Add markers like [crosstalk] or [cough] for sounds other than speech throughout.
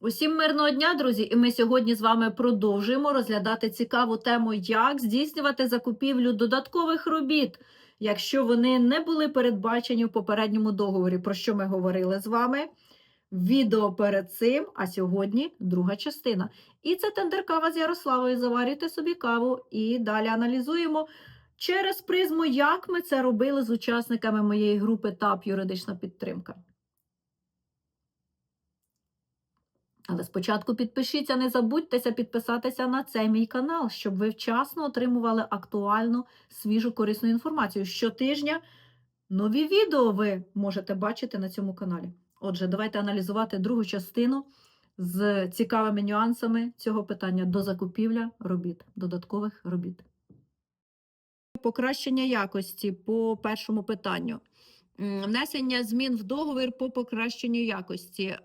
Усім мирного дня, друзі! І ми сьогодні з вами продовжуємо розглядати цікаву тему, як здійснювати закупівлю додаткових робіт, якщо вони не були передбачені в попередньому договорі, про що ми говорили з вами. Відео перед цим, а сьогодні друга частина. І це тендер кава з Ярославою. Заварюйте собі каву і далі аналізуємо через призму, як ми це робили з учасниками моєї групи ТАП юридична підтримка. Але спочатку підпишіться, не забудьтеся підписатися на цей мій канал, щоб ви вчасно отримували актуальну, свіжу, корисну інформацію. Щотижня нові відео ви можете бачити на цьому каналі. Отже, давайте аналізувати другу частину з цікавими нюансами цього питання до закупівля робіт, додаткових робіт. Покращення якості по першому питанню. Внесення змін в договір по покращенню якості.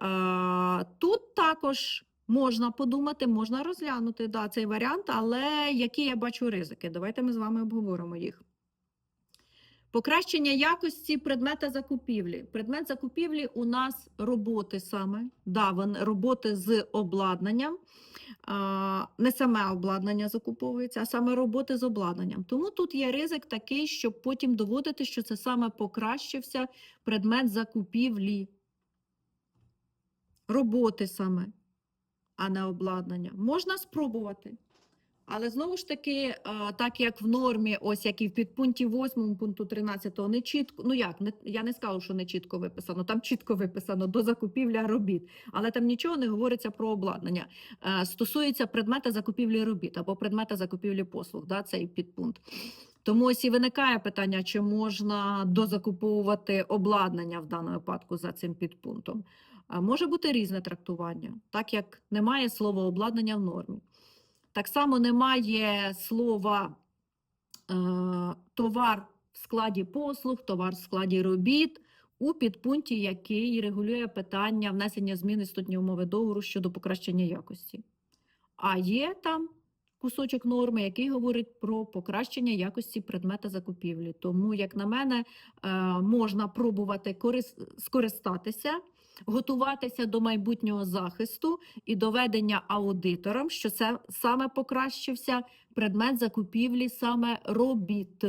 Тут також можна подумати, можна розглянути да, цей варіант, але які я бачу ризики? Давайте ми з вами обговоримо їх. Покращення якості предмета закупівлі. Предмет закупівлі у нас роботи саме, да, роботи з обладнанням. Не саме обладнання закуповується, а саме роботи з обладнанням. Тому тут є ризик такий, щоб потім доводити, що це саме покращився предмет закупівлі. Роботи саме, а не обладнання. Можна спробувати. Але знову ж таки, так як в нормі, ось як і в підпункті 8 пункту 13, не чітко, ну як, не, я не скажу, що не чітко виписано, там чітко виписано до закупівля робіт, але там нічого не говориться про обладнання. Е, Стосується предмета закупівлі робіт або предмета закупівлі послуг, да, цей підпункт. Тому ось і виникає питання, чи можна дозакуповувати обладнання в даному випадку за цим підпунктом. А Може бути різне трактування, так як немає слова обладнання в нормі. Так само немає слова е, товар в складі послуг, товар в складі робіт у підпункті, який регулює питання внесення змін істотні умови договору щодо покращення якості. А є там кусочок норми, який говорить про покращення якості предмета закупівлі. Тому, як на мене, е, можна пробувати корис- скористатися, готуватися до майбутнього захисту і доведення аудиторам, що це саме покращився предмет закупівлі саме робіт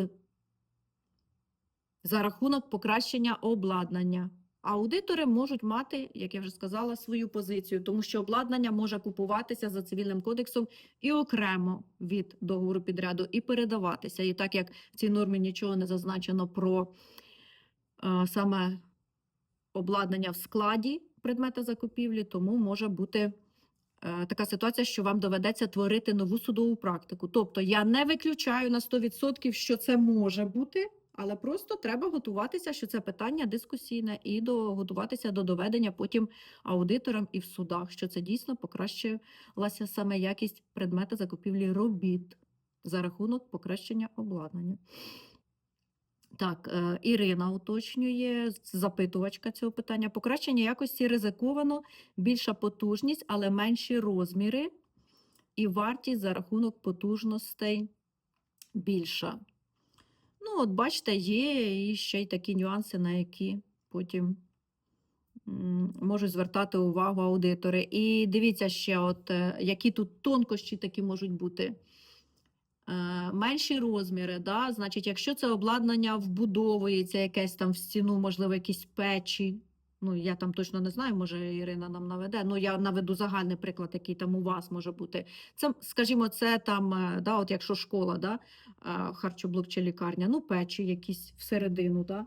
за рахунок покращення обладнання. Аудитори можуть мати, як я вже сказала, свою позицію, тому що обладнання може купуватися за цивільним кодексом і окремо від договору підряду, і передаватися. І так як в цій нормі нічого не зазначено про е, саме обладнання в складі предмета закупівлі, тому може бути е, така ситуація, що вам доведеться творити нову судову практику. Тобто я не виключаю на 100%, що це може бути, але просто треба готуватися, що це питання дискусійне, і до, готуватися до доведення потім аудиторам і в судах, що це дійсно покращилася саме якість предмета закупівлі робіт за рахунок покращення обладнання. Так, е, Ірина уточнює, запитувачка цього питання. Покращення якості ризиковано, більша потужність, але менші розміри і вартість за рахунок потужностей більша. Ну, от бачите, є і ще й такі нюанси, на які потім можуть звертати увагу аудитори. І дивіться ще, от, е, які тут тонкощі такі можуть бути. Е, Менші розміри, да? значить, якщо це обладнання вбудовується якесь там в стіну, можливо, якісь печі. Ну, я там точно не знаю, може Ірина нам наведе. Ну, я наведу загальний приклад, який там у вас може бути. Це, скажімо, це там, е, да, от якщо школа, да, е, харчоблок чи лікарня, ну, печі якісь всередину, да,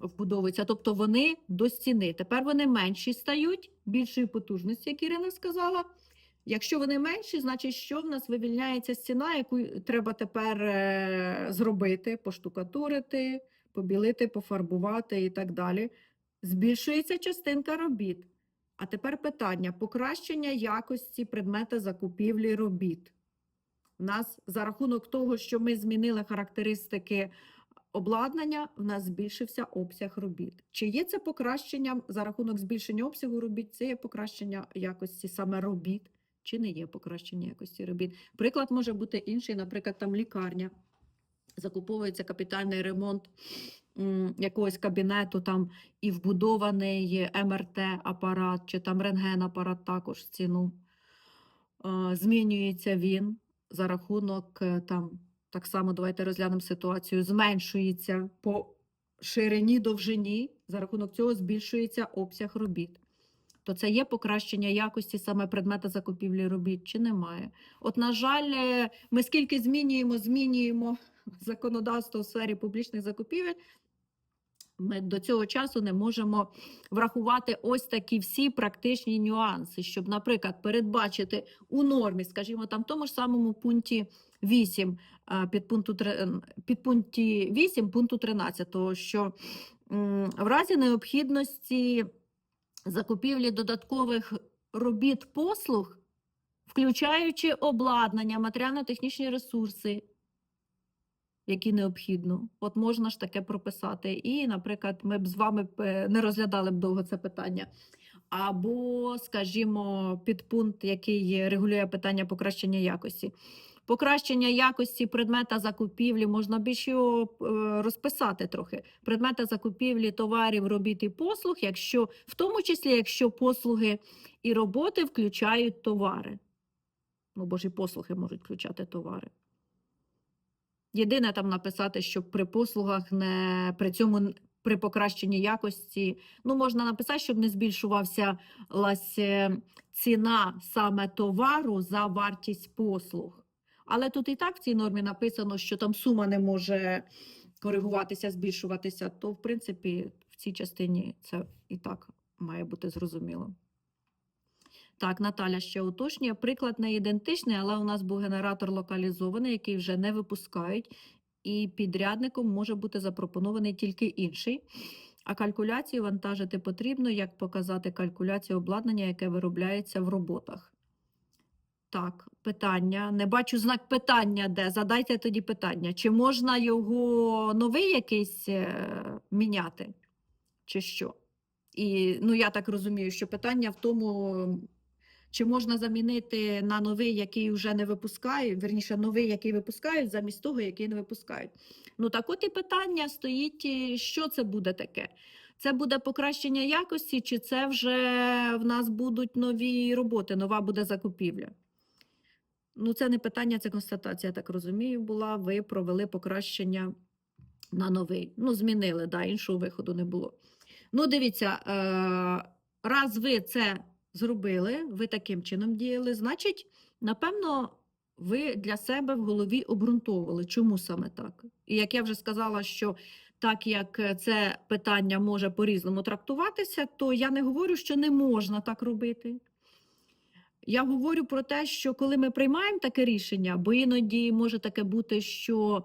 вбудовуються. Тобто вони до стіни. Тепер вони менші стають, більшої потужності, як Ірина сказала. Якщо вони менші, значить, що в нас вивільняється стіна, яку треба тепер е, зробити, поштукатурити, побілити, пофарбувати і так далі. Збільшується частинка робіт. А тепер питання: покращення якості предмета закупівлі робіт. У нас за рахунок того, що ми змінили характеристики обладнання, в нас збільшився обсяг робіт. Чи є це покращенням за рахунок збільшення обсягу робіт? Це є покращення якості саме робіт, чи не є покращення якості робіт? Приклад може бути інший, наприклад, там лікарня. Закуповується капітальний ремонт якогось кабінету там і вбудований МРТ-апарат чи там рентген-апарат також ціну. Змінюється він за рахунок е, там, так само давайте розглянемо ситуацію, зменшується по ширині довжині, за рахунок цього збільшується обсяг робіт. То це є покращення якості саме предмета закупівлі робіт чи немає? От, на жаль, е, ми скільки змінюємо, змінюємо законодавство в сфері публічних закупівель, ми до цього часу не можемо врахувати ось такі всі практичні нюанси, щоб, наприклад, передбачити у нормі, скажімо, там в тому ж самому пункті 8, е, підпункту, три- е, підпункті 8 пункту 13, що в разі необхідності закупівлі додаткових робіт послуг, включаючи обладнання, матеріально-технічні ресурси, які необхідно. От можна ж таке прописати. І, наприклад, ми б з вами е, не розглядали б довго це питання. Або, скажімо, підпункт, який регулює питання покращення якості. Покращення якості предмета закупівлі можна більш його е, розписати трохи. Предмета закупівлі товарів, робіт і послуг, якщо в тому числі, якщо послуги і роботи включають товари. Ну, бо ж і послуги можуть включати товари. Єдине там написати, щоб при послугах не при цьому при покращенні якості, ну можна написати, щоб не збільшувався е, ціна саме товару за вартість послуг. Але тут і так в цій нормі написано, що там сума не може коригуватися, збільшуватися, то в принципі в цій частині це і так має бути зрозуміло. Так, Наталя ще уточнює. Приклад не ідентичний, але у нас був генератор локалізований, який вже не випускають, і підрядником може бути запропонований тільки інший. А калькуляцію вантажити потрібно, як показати калькуляцію обладнання, яке виробляється в роботах. Так, питання. Не бачу знак питання, де. Задайте тоді питання. Чи можна його новий якийсь е, міняти? Чи що? І ну, я так розумію, що питання в тому, чи можна замінити на новий, який вже не випускають, верніше, новий, який випускають, замість того, який не випускають. Ну так от і питання стоїть, що це буде таке? Це буде покращення якості, чи це вже в нас будуть нові роботи, нова буде закупівля? Ну, це не питання, це констатація, я так розумію, була. Ви провели покращення на новий. Ну, змінили, да, іншого виходу не було. Ну, дивіться, е, раз ви це зробили, ви таким чином діяли, значить, напевно, ви для себе в голові обґрунтовували, чому саме так. І як я вже сказала, що так як е, це питання може по-різному трактуватися, то я не говорю, що не можна так робити. Я говорю про те, що коли ми приймаємо таке рішення, бо іноді може таке бути, що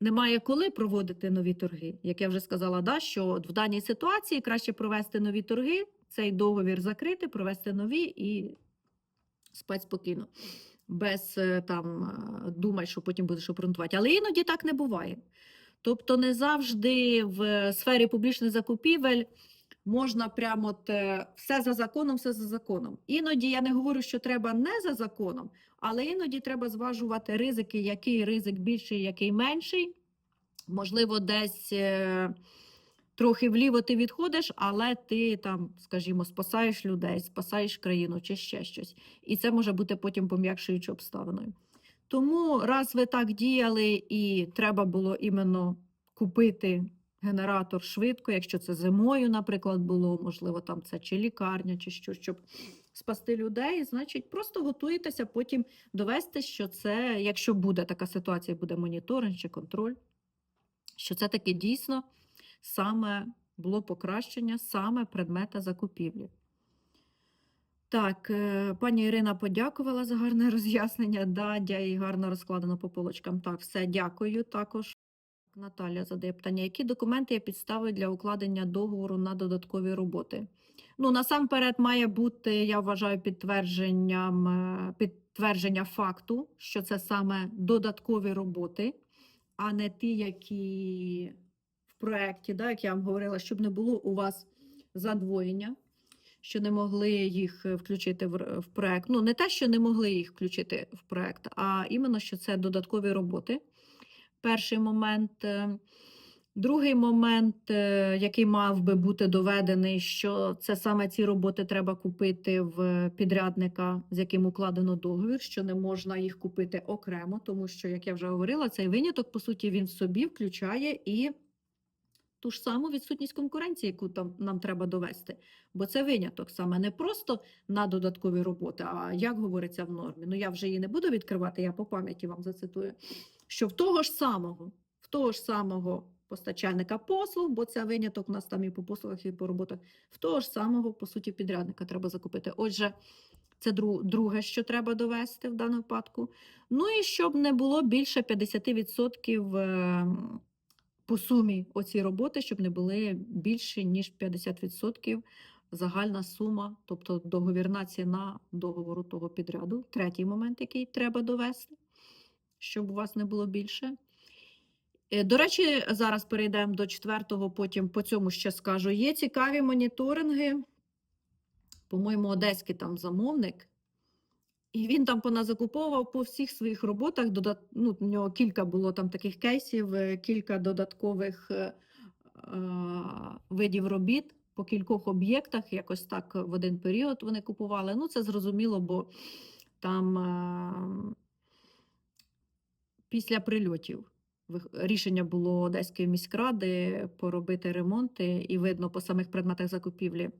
немає коли проводити нові торги. Як я вже сказала, да, що в даній ситуації краще провести нові торги, цей договір закрити, провести нові і спать спокійно, без е, там е, думай, що потім будеш обґрунтувати. Але іноді так не буває. Тобто не завжди в сфері публічних закупівель можна прямо от, е, все за законом, все за законом. Іноді я не говорю, що треба не за законом, але іноді треба зважувати ризики, який ризик більший, який менший. Можливо, десь трохи вліво ти відходиш, але ти там, скажімо, спасаєш людей, спасаєш країну чи ще щось. І це може бути потім пом'якшуючою обставиною. Тому, раз ви так діяли, і треба було іменно купити генератор швидко, якщо це зимою, наприклад, було, можливо, там це чи лікарня, чи що, щоб спасти людей, значить, просто готуєтеся потім довести, що це, якщо буде така ситуація, буде моніторинг чи контроль, що це таки дійсно саме було покращення саме предмета закупівлі. Так, е, пані Ірина подякувала за гарне [laughs] роз'яснення. Да, дя і гарно розкладено по полочкам. Так, все, дякую також. Наталя задає питання, які документи є підставою для укладення договору на додаткові роботи? Ну, насамперед має бути, я вважаю, підтвердженням, е, підтвердження факту, що це саме додаткові роботи, а не ті, які проєкті, да, як я вам говорила, щоб не було у вас задвоєння, що не могли їх е, включити в, в проєкт. Ну, не те, що не могли їх включити в проєкт, а іменно, що це додаткові роботи. Перший момент. Е, Другий момент, е, який мав би бути доведений, що це саме ці роботи треба купити в підрядника, з яким укладено договір, що не можна їх купити окремо, тому що, як я вже говорила, цей виняток, по суті, він в собі включає і ту ж саму відсутність конкуренції, яку там нам треба довести. Бо це виняток саме не просто на додаткові роботи, а як говориться в нормі. Ну я вже її не буду відкривати, я по пам'яті вам зацитую, що в того ж самого, в того ж самого постачальника послуг, бо це виняток у нас там і по послугах, і по роботах, в того ж самого, по суті, підрядника треба закупити. Отже, це друге, що треба довести в даному випадку. Ну і щоб не було більше 50% ем, по сумі оці роботи, щоб не були більше, ніж 50% загальна сума, тобто договірна ціна договору того підряду. Третій момент, який треба довести, щоб у вас не було більше. Е, До речі, зараз перейдемо до четвертого, потім по цьому ще скажу. Є цікаві моніторинги. По-моєму, одеський там замовник. І він там поназакуповував по всіх своїх роботах. Додат... Ну, в нього кілька було там таких кейсів, е, кілька додаткових е, е, видів робіт по кількох об'єктах. Якось так в один період вони купували. Ну, це зрозуміло, бо там е, після прильотів рішення було Одеської міськради поробити ремонти, і видно по самих предметах закупівлі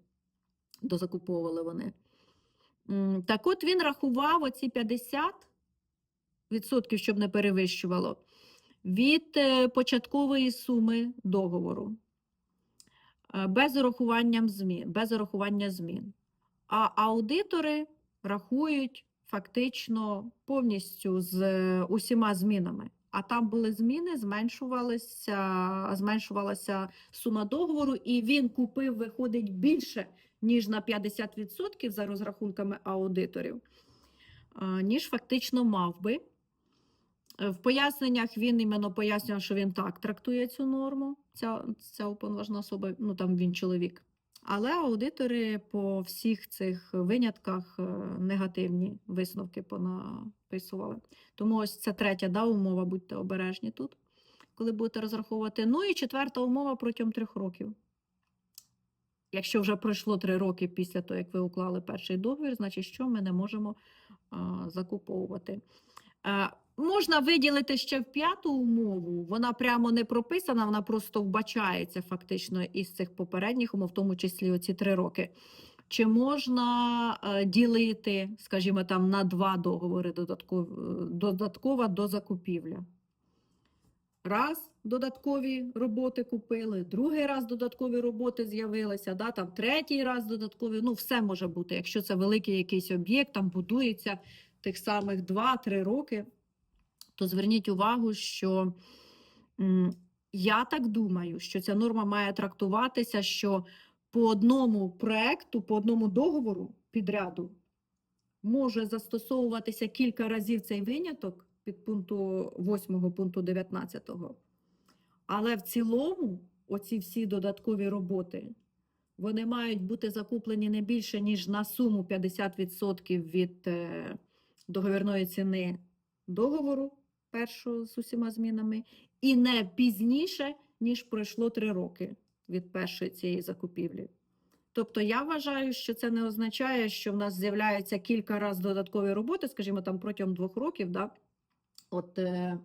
дозакуповували вони. Так от він рахував оці 50%, щоб не перевищувало, від е, початкової суми договору, е, без урахування змін. Без урахування змін. А аудитори рахують фактично повністю з е, усіма змінами. А там були зміни, зменшувалася, зменшувалася сума договору, і він купив, виходить, більше, ніж на 50% за розрахунками аудиторів, ніж фактично мав би. В поясненнях він іменно пояснював, що він так трактує цю норму, ця, ця уповноважена особа, ну там він чоловік. Але аудитори по всіх цих винятках е, негативні висновки понаписували. Тому ось це третя да, умова, будьте обережні тут, коли будете розраховувати. Ну і четверта умова протягом трьох років. Якщо вже пройшло три роки після того, як ви уклали перший договір, значить що ми не можемо закуповувати. Е, можна виділити ще в п'яту умову, вона прямо не прописана, вона просто вбачається фактично із цих попередніх умов, в тому числі оці три роки. Чи можна е, ділити, скажімо, там на два договори додатков, е, додаткова до закупівля? Раз додаткові роботи купили, другий раз додаткові роботи з'явилися, да, там третій раз додаткові. Ну, все може бути. Якщо це великий якийсь об'єкт, там будується тих самих 2-3 роки, то зверніть увагу, що я так думаю, що ця норма має трактуватися, що по одному проекту, по одному договору підряду може застосовуватися кілька разів цей виняток під пункту 8 пункту 19. Але в цілому оці всі додаткові роботи вони мають бути закуплені не більше, ніж на суму 50% від е, договірної ціни договору першого з усіма змінами, і не пізніше, ніж пройшло 3 роки від першої цієї закупівлі. Тобто я вважаю, що це не означає, що в нас з'являється кілька разів додаткові роботи, скажімо, там протягом двох років, да? От, е,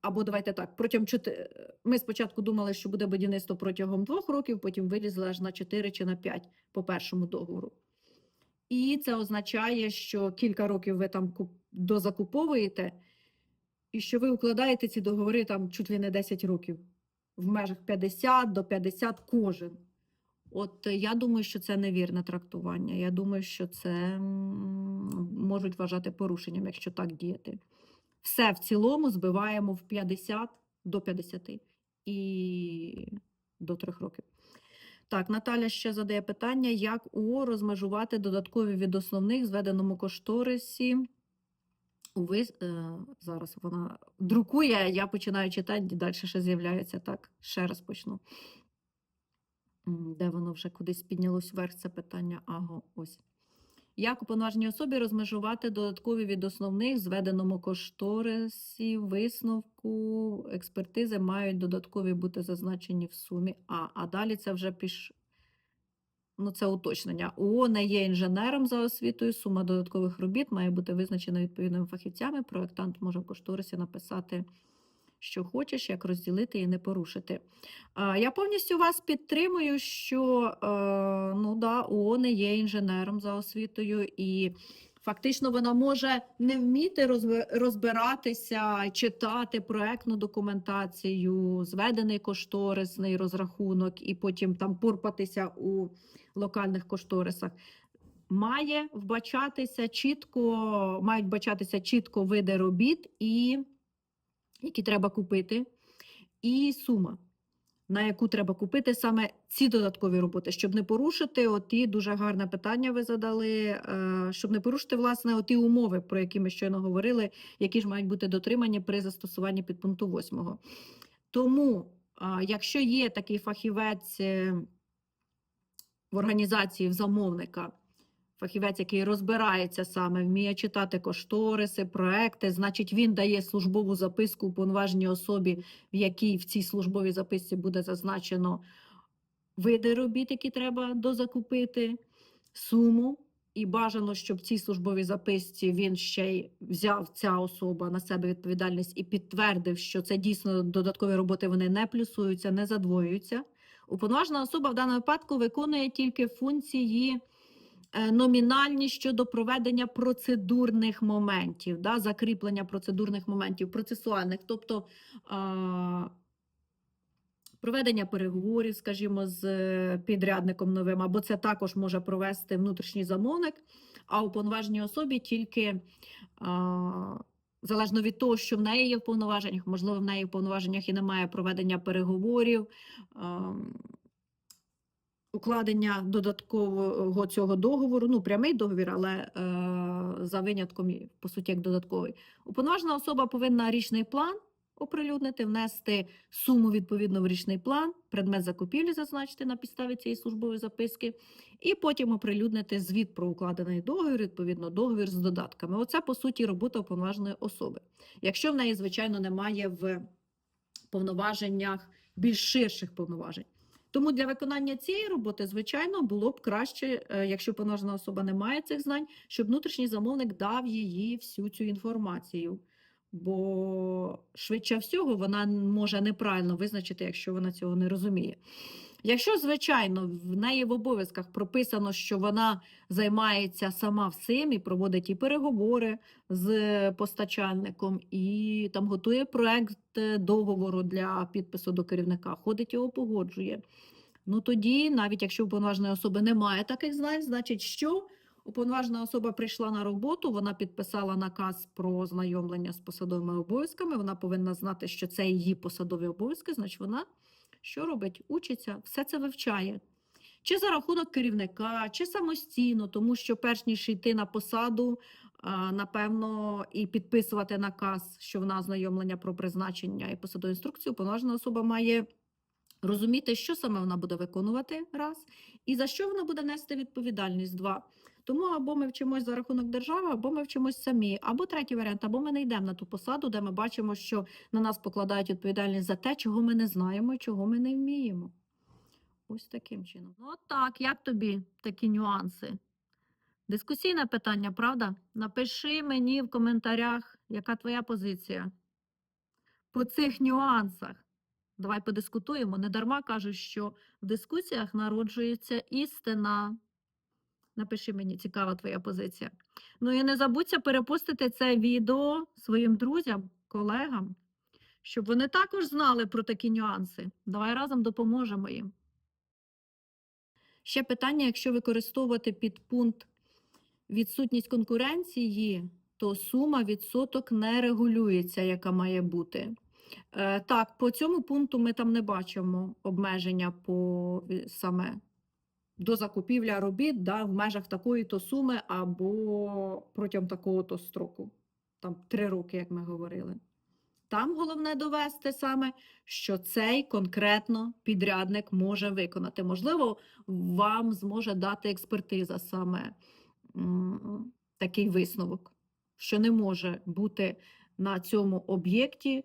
або давайте так, протягом чотири. Ми спочатку думали, що буде будівництво протягом двох років, потім вилізли аж на 4 чи на 5 по першому договору. І це означає, що кілька років ви там дозакуповуєте, і що ви укладаєте ці договори там чуть ли не 10 років, в межах 50 до 50 кожен. От е, я думаю, що це невірне трактування. Я думаю, що це можуть вважати порушенням, якщо так діяти. Все в цілому збиваємо в 50 до 50 і до 3 років. Так, Наталя ще задає питання, як УО розмежувати додаткові від основних зведеному кошторисі. У вис... е, зараз вона друкує, я починаю читати, далі ще з'являється. Так, ще раз почну. Де воно вже кудись піднялось вверх це питання? Ага, ось. Як уповноваженій особі розмежувати додаткові від основних зведеному кошторисі, висновку, експертизи мають додаткові бути зазначені в сумі А. А далі це вже піш... ну, це уточнення. ООО не є інженером за освітою, сума додаткових робіт має бути визначена відповідними фахівцями. Проектант може в кошторисі написати, що хочеш, як розділити і не порушити. Я повністю вас підтримую, що е, ну, да, ООО не є інженером за освітою, і фактично вона може не вміти розбиратися, читати проектну документацію, зведений кошторисний розрахунок, і потім там порпатися у локальних кошторисах. Має вбачатися чітко, мають вбачатися чітко види робіт, і які треба купити, і сума на яку треба купити саме ці додаткові роботи, щоб не порушити оті дуже гарне питання ви задали, е, щоб не порушити власне оті умови, про які ми щойно говорили, які ж мають бути дотримані при застосуванні підпункту 8. Тому, якщо є такий фахівець е, в організації в замовника, фахівець, який розбирається саме, вміє читати кошториси, проекти, значить він дає службову записку уповноваженій особі, в якій в цій службовій записці буде зазначено види робіт, які треба дозакупити, суму. І бажано, щоб в цій службовій записці він ще й взяв ця особа на себе відповідальність і підтвердив, що це дійсно додаткові роботи вони не плюсуються, не задвоюються. Уповноважена особа в даному випадку виконує тільки функції номінальні щодо проведення процедурних моментів, да, закріплення процедурних моментів, процесуальних, тобто проведення переговорів, скажімо, з е, підрядником новим, або це також може провести внутрішній замовник, а уповноваженій особі тільки залежно від того, що в неї є в повноваженнях, можливо, в неї в повноваженнях і немає проведення переговорів. Укладення додаткового цього договору, ну прямий договір, але е, за винятком, по суті, як додатковий. Уповноважена особа повинна річний план оприлюднити, внести суму відповідно в річний план, предмет закупівлі зазначити на підставі цієї службової записки, і потім оприлюднити звіт про укладений договір, відповідно, договір з додатками. Оце, по суті, робота уповноваженої особи. Якщо в неї, звичайно, немає в повноваженнях більш ширших повноважень. Тому для виконання цієї роботи, звичайно, було б краще, е, якщо повноважена особа не має цих знань, щоб внутрішній замовник дав їй всю цю інформацію. Бо швидше всього вона може неправильно визначити, якщо вона цього не розуміє. Якщо, звичайно, в неї в обов'язках прописано, що вона займається сама всім і проводить і переговори з постачальником, і там готує проект е, договору для підпису до керівника, ходить його погоджує. Ну тоді, навіть якщо уповноваженої особи немає таких знань, значить, що уповноважена особа прийшла на роботу, вона підписала наказ про знайомлення з посадовими обов'язками. Вона повинна знати, що це її посадові обов'язки, значить вона що робить? Учиться, все це вивчає. Чи за рахунок керівника, чи самостійно, тому що перш ніж йти на посаду, напевно, і підписувати наказ, що вона ознайомлення про призначення і посадову інструкцію, уповноважена особа має розуміти, що саме вона буде виконувати, раз, і за що вона буде нести відповідальність, два. Тому або ми вчимось за рахунок держави, або ми вчимось самі, або третій варіант, або ми не йдемо на ту посаду, де ми бачимо, що на нас покладають відповідальність за те, чого ми не знаємо чого ми не вміємо. Ось таким чином. Ну, так, як тобі такі нюанси? Дискусійне питання, правда? Напиши мені в коментарях, яка твоя позиція по цих нюансах. Давай подискутуємо. Не дарма кажуть, що в дискусіях народжується істина. Напиши мені, цікава твоя позиція. Ну і не забудься перепостити це відео своїм друзям, колегам, щоб вони також знали про такі нюанси. Давай разом допоможемо їм. Ще питання: якщо використовувати підпункт відсутність конкуренції, то сума відсоток не регулюється, яка має бути. Е, Так, по цьому пункту ми там не бачимо обмеження по саме до закупівля робіт да, в межах такої-то суми або протягом такого-то строку. Там три роки, як ми говорили. Там головне довести саме, що цей конкретно підрядник може виконати. Можливо, вам зможе дати експертиза саме такий висновок, що не може бути на цьому об'єкті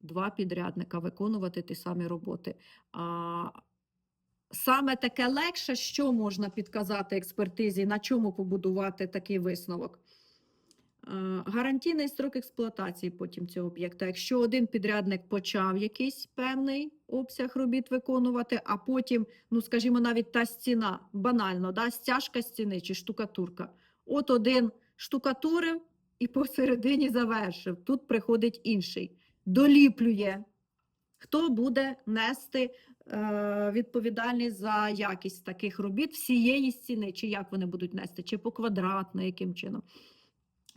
два підрядника виконувати ті самі роботи. А, саме таке легше, що можна підказати експертизі, на чому побудувати такий висновок. Е, Гарантійний строк експлуатації потім цього об'єкта. Якщо один підрядник почав якийсь певний обсяг робіт виконувати, а потім, ну скажімо, навіть та стіна, банально, да, стяжка стіни чи штукатурка. От один штукатурив і посередині завершив. Тут приходить інший, доліплює. Хто буде нести відповідальність за якість таких робіт всієї стіни, чи як вони будуть нести, чи по квадратно, яким чином.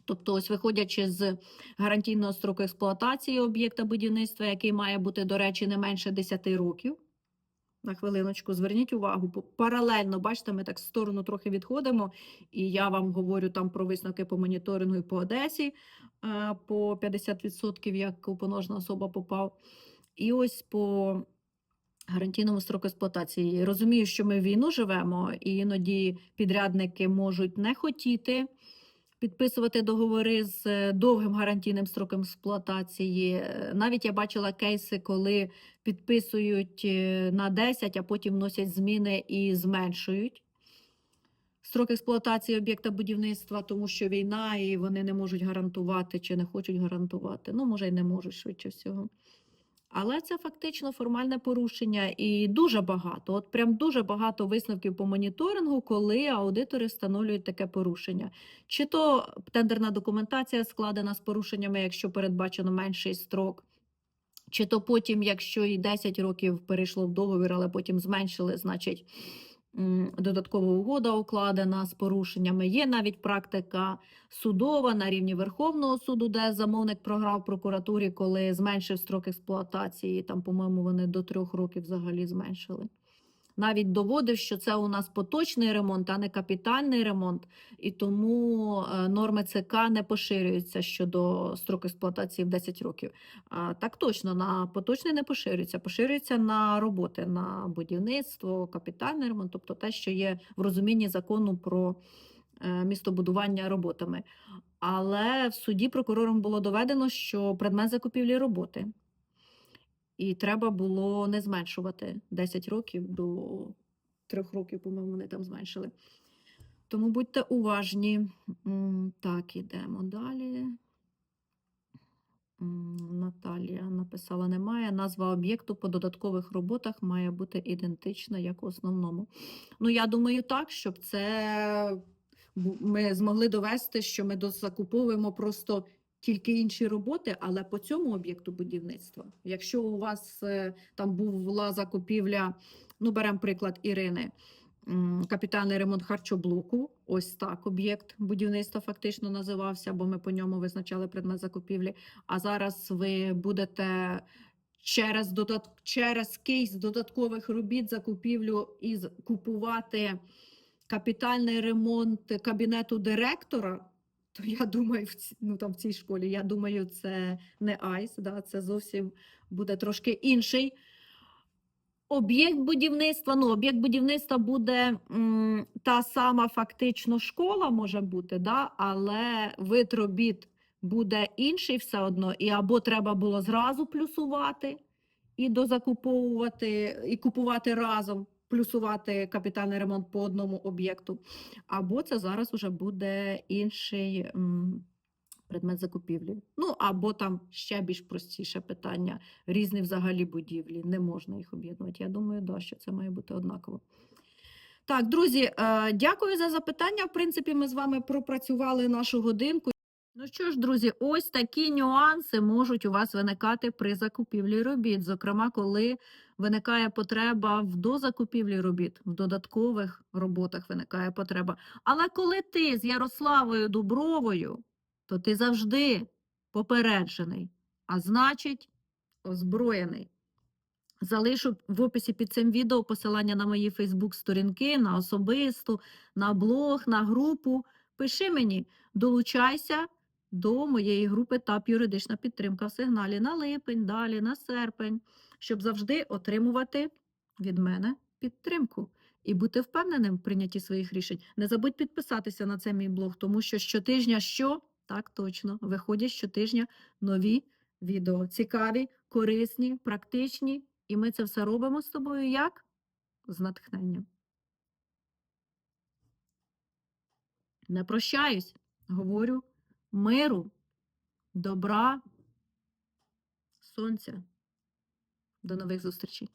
Тобто, ось виходячи з гарантійного строку експлуатації об'єкта будівництва, який має бути, до речі, не менше 10 років. На хвилиночку, зверніть увагу, по- паралельно, бачите, ми так в сторону трохи відходимо, і я вам говорю там про висновки по моніторингу і по Одесі е, по 50%, як уповноважена особа попав. І ось по гарантійному строку експлуатації. Розумію, що ми в війну живемо, і іноді підрядники можуть не хотіти підписувати договори з е, довгим гарантійним строком експлуатації. Е, Навіть я бачила кейси, коли підписують е, на 10, а потім вносять зміни і зменшують строк експлуатації об'єкта будівництва, тому що війна, і вони не можуть гарантувати чи не хочуть гарантувати. Ну, може, й не можуть швидше всього. Але це фактично формальне порушення і дуже багато, от прям дуже багато висновків по моніторингу, коли аудитори встановлюють таке порушення. Чи то тендерна документація складена з порушеннями, якщо передбачено менший строк, чи то потім, якщо і 10 років перейшло в договір, але потім зменшили, значить додаткова угода укладена з порушеннями. Є навіть практика судова на рівні Верховного суду, де замовник програв прокуратурі, коли зменшив строк експлуатації. Там, по-моєму, вони до трьох років взагалі зменшили. Навіть доводив, що це у нас поточний ремонт, а не капітальний ремонт, і тому е, норми ЦК не поширюються щодо строку експлуатації в 10 років. Так точно, на поточний не поширюється, поширюється на роботи, на будівництво, капітальний ремонт, тобто те, що є в розумінні закону про е, містобудування роботами. Але в суді прокурором було доведено, що предмет закупівлі роботи. І треба було не зменшувати 10 років до 3 років, по-моєму, вони там зменшили. Тому будьте уважні. Так, ідемо далі. Наталія написала: немає. Назва об'єкту по додаткових роботах має бути ідентична як у основному. Ну, я думаю, так, щоб це ми змогли довести, що ми дозакуповуємо просто тільки інші роботи, але по цьому об'єкту будівництва. Якщо у вас е, там була закупівля, ну беремо приклад Ірини. Капітальний ремонт харчоблоку, ось так об'єкт будівництва фактично називався, бо ми по ньому визначали предмет закупівлі. А зараз ви будете через додат... через кейс додаткових робіт закупівлю і купувати капітальний ремонт кабінету директора. То я думаю, ну, там, в цій школі, я думаю, це не айс, да, це зовсім буде трошки інший об'єкт будівництва. Ну, об'єкт будівництва буде м, та сама фактично школа може бути, да, але вид робіт буде інший все одно, і або треба було зразу плюсувати і дозакуповувати, і купувати разом, плюсувати капітальний ремонт по одному об'єкту, або це зараз вже буде інший. Предмет закупівлі. Ну, або там ще більш простіше питання. Різні взагалі будівлі, не можна їх об'єднувати. Я думаю, да, що це має бути однаково. Так, друзі, е, дякую за запитання. В принципі, ми з вами пропрацювали нашу годинку. Ну що ж, друзі, ось такі нюанси можуть у вас виникати при закупівлі робіт. Зокрема, коли виникає потреба в дозакупівлі робіт, в додаткових роботах виникає потреба. Але коли ти з Ярославою Дубровою, то ти завжди попереджений, а значить, озброєний. Залишу в описі під цим відео посилання на мої Фейсбук-сторінки, на особисту, на блог, на групу. Пиши мені, долучайся до моєї групи ТАП юридична підтримка в сигналі на липень, далі на серпень, щоб завжди отримувати від мене підтримку. і бути впевненим в прийнятті своїх рішень. Не забудь підписатися на цей мій блог, тому що щотижня що? Так, точно, виходять щотижня нові відео. Цікаві, корисні, практичні. І ми це все робимо з тобою як? З натхненням. Не прощаюсь, говорю миру, добра, сонця. До нових зустрічей.